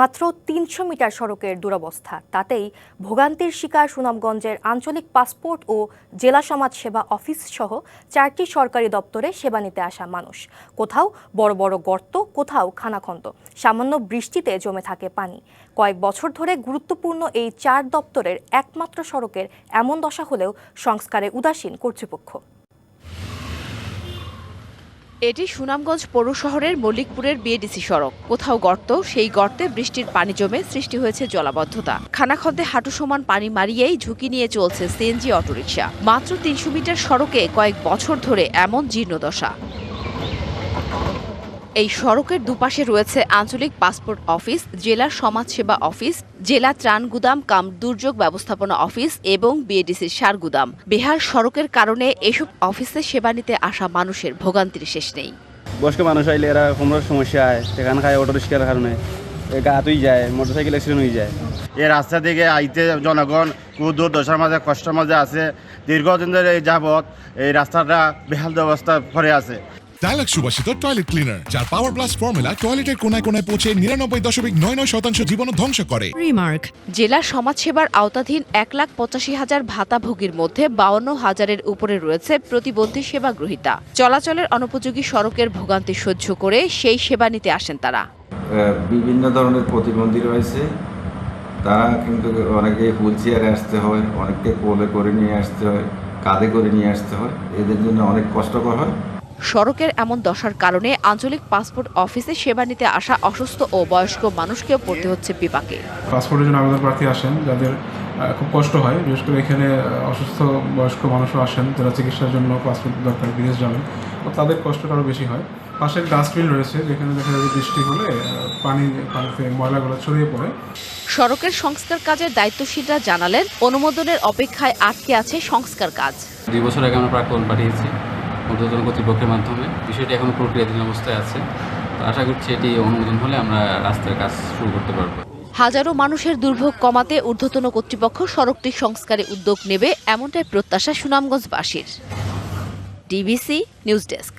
মাত্র তিনশো মিটার সড়কের দুরবস্থা। তাতেই ভোগান্তির শিকার সুনামগঞ্জের আঞ্চলিক পাসপোর্ট ও জেলা সমাজ সেবা অফিস সহ চারটি সরকারি দপ্তরে সেবা নিতে আসা মানুষ। কোথাও বড় বড় গর্ত, কোথাও খানাখন্দ। সামান্য বৃষ্টিতে জমে থাকে পানি। কয়েক বছর ধরে গুরুত্বপূর্ণ এই চার দপ্তরের একমাত্র সড়কের এমন দশা হলেও সংস্কারে উদাসীন কর্তৃপক্ষ। এটি সুনামগঞ্জ পৌর শহরের মল্লিকপুরের বিএডিসি সড়ক। কোথাও গর্ত, সেই গর্তে বৃষ্টির পানি জমে সৃষ্টি হয়েছে জলাবদ্ধতা। খানাখন্দে হাঁটু সমান পানি মারিয়েই ঝুঁকি নিয়ে চলছে সিএনজি অটোরিকশা। মাত্র তিনশো মিটার সড়কে কয়েক বছর ধরে এমন জীর্ণদশা। এই সড়কের দুপাশে রয়েছে আঞ্চলিক পাসপোর্ট অফিস জেলা সমাজসেবা অফিস জেলা ত্রাণ গুদাম কাম দুর্যোগ ব্যবস্থাপনা অফিস এবং বিএডিসির সার গুদাম বেহাল সড়কের কারণে এসব অফিসে সেবা নিতে আসা মানুষের ভোগান্তির শেষ নেই। বয়স্ক মানুষ আইলে এরা কোনো সমস্যা হয় সেখানে খায় অটো রিক্সার কারণে। এ গা তুই যায় মোটর সাইকেল অ্যাক্সিডেন্ট হয়ে যায়। এই রাস্তা থেকে আইতে জনগণ খুব দশার মাঝে কষ্টের মাঝে আছে। দীর্ঘদিন ধরে এই যাবৎ এই রাস্তাটা বেহাল অবস্থা পড়ে আছে। ডায়ালগ সুবাসিত টয়লেট ক্লিনার যার পাওয়ার প্লাস ফর্মুলা টয়লেটের কোনায় কোনায় পৌঁছে নিরানব্বই দশমিক নয় নয় শতাংশ জীবন ধ্বংস করে। রিমার্ক জেলা সমাজসেবার আওতাধীন এক লাখ পঁচাশি হাজার ভাতাভোগীর মধ্যে বাউন্ন হাজারের উপরে রয়েছে প্রতিবন্ধী সেবা গ্রহীতা চলাচলের অনুপযোগী সড়কের ভোগান্তি সহ্য করে সেই সেবা নিতে আসেন তারা। আহ, বিভিন্ন ধরনের প্রতিবন্ধী রয়েছে। তারা কিন্তু অনেকে হুইল চেয়ারে আসতে হয় অনেককে কোলে করে নিয়ে আসতে হয় কাঁধে করে নিয়ে আসতে হয়। এদের জন্য অনেক কষ্টকর হয়। সড়কের এমন দশার কারণে আঞ্চলিক পাসপোর্ট অফিসে সেবা নিতে আসা অসুস্থ ও বয়স্ক মানুষকেও পড়তে হচ্ছে বিপাকে। পাসপোর্টের জন্য আবেদন প্রার্থী আসেন যাদের খুব কষ্ট হয় বিশেষ করে এখানে অসুস্থ বয়স্ক মানুষও আসেন যারা চিকিৎসার জন্য পাসপোর্ট দরকার বিদেশ যাবেন তাদের কষ্টটা আরও বেশি হয়। পাশে ডাস্টবিন রয়েছে যেখানে দেখা যাবে বৃষ্টি হলে পানি পানিতে ময়লাগুলো ছড়িয়ে পড়ে। সড়কের সংস্কার কাজের দায়িত্বশীলরা জানালেন অনুমোদনের অপেক্ষায় আটকে আছে সংস্কার কাজ। দুই বছর আগে আমরা প্রাক্কলন পাঠিয়েছি। ঊর্ধ্বতন কর্তৃপক্ষের মাধ্যমে। বিষয়টি এখনও প্রক্রিয়াধীন অবস্থায় আছে। তো আশা করছি এটি অনুমোদন হলে আমরা রাস্তার কাজ শুরু করতে পারব। হাজারো মানুষের দুর্ভোগ কমাতে ঊর্ধ্বতন কর্তৃপক্ষ সড়কটি সংস্কারে উদ্যোগ নেবে, এমনটাই প্রত্যাশা সুনামগঞ্জবাসীর। DBC news desk.